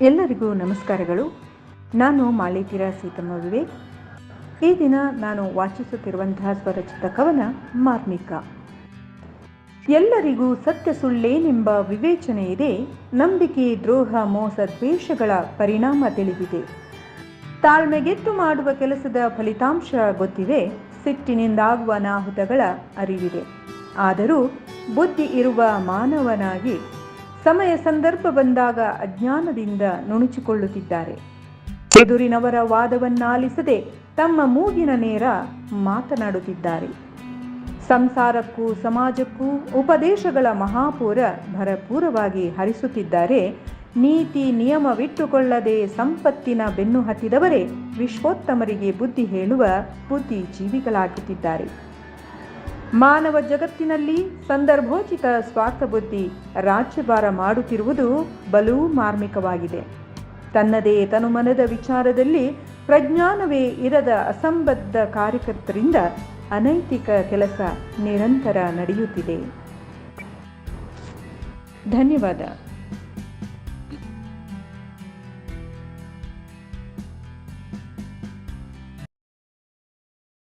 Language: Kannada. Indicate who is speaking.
Speaker 1: ಎಲ್ಲರಿಗೂ ನಮಸ್ಕಾರಗಳು. ನಾನು ಮಾಳಿತೀರ ಸೀತಮ್ಮ ವಿವೇಕ್. ಈ ದಿನ ನಾನು ವಾಚಿಸುತ್ತಿರುವಂತಹ ಸ್ವರಚಿತ ಕವನ ಮಾರ್ಮಿಕ. ಎಲ್ಲರಿಗೂ ಸತ್ಯ ಸುಳ್ಳೇನೆಂಬ ವಿವೇಚನೆ ಇದೆ. ನಂಬಿಕೆ, ದ್ರೋಹ, ಮೋಸ, ದ್ವೇಷಗಳ ಪರಿಣಾಮ ತಿಳಿದಿದೆ. ತಾಳ್ಮೆಗೆತ್ತು ಮಾಡುವ ಕೆಲಸದ ಫಲಿತಾಂಶ ಗೊತ್ತಿದೆ ಸಿಟ್ಟಿನಿಂದಾಗುವ ಅನಾಹುತಗಳ ಅರಿವಿದೆ. ಆದರೂ ಬುದ್ಧಿ ಇರುವ ಮಾನವನಾಗಿ ಸಮಯ ಸಂದರ್ಭ ಬಂದಾಗ ಅಜ್ಞಾನದಿಂದ ನುಣುಚಿಕೊಳ್ಳುತ್ತಿದ್ದಾರೆ. ಎದುರಿನವರ ವಾದವನ್ನಾಲಿಸದೆ ತಮ್ಮ ಮೂಗಿನ ನೇರ ಮಾತನಾಡುತ್ತಿದ್ದಾರೆ. ಸಂಸಾರಕ್ಕೂ ಸಮಾಜಕ್ಕೂ ಉಪದೇಶಗಳ ಮಹಾಪೂರ ಭರಪೂರವಾಗಿ ಹರಿಸುತ್ತಿದ್ದಾರೆ. ನೀತಿ ನಿಯಮವಿಟ್ಟುಕೊಳ್ಳದೆ ಸಂಪತ್ತಿನ ಬೆನ್ನು ಹತ್ತಿದವರೇ ವಿಶ್ವೋತ್ತಮರಿಗೆ ಬುದ್ಧಿ ಹೇಳುವ ಬುದ್ಧಿ ಜೀವಿಗಳಾಗುತ್ತಿದ್ದಾರೆ ಮಾನವ ಜಗತ್ತಿನಲ್ಲಿ ಸಂದರ್ಭೋಚಿತ ಸ್ವಾರ್ಥ ಬುದ್ಧಿ ರಾಜ್ಯಭಾರ ಮಾಡುತ್ತಿರುವುದು ಬಲೂ ಮಾರ್ಮಿಕವಾಗಿದೆ. ತನ್ನದೇ ತನುಮನದ ವಿಚಾರದಲ್ಲಿ ಪ್ರಜ್ಞಾನವೇ ಇರದ ಅಸಂಬದ್ಧ ಕಾರ್ಯಕರ್ತರಿಂದ ಅನೈತಿಕ ಕೆಲಸ ನಿರಂತರ ನಡೆಯುತ್ತಿದೆ. ಧನ್ಯವಾದ.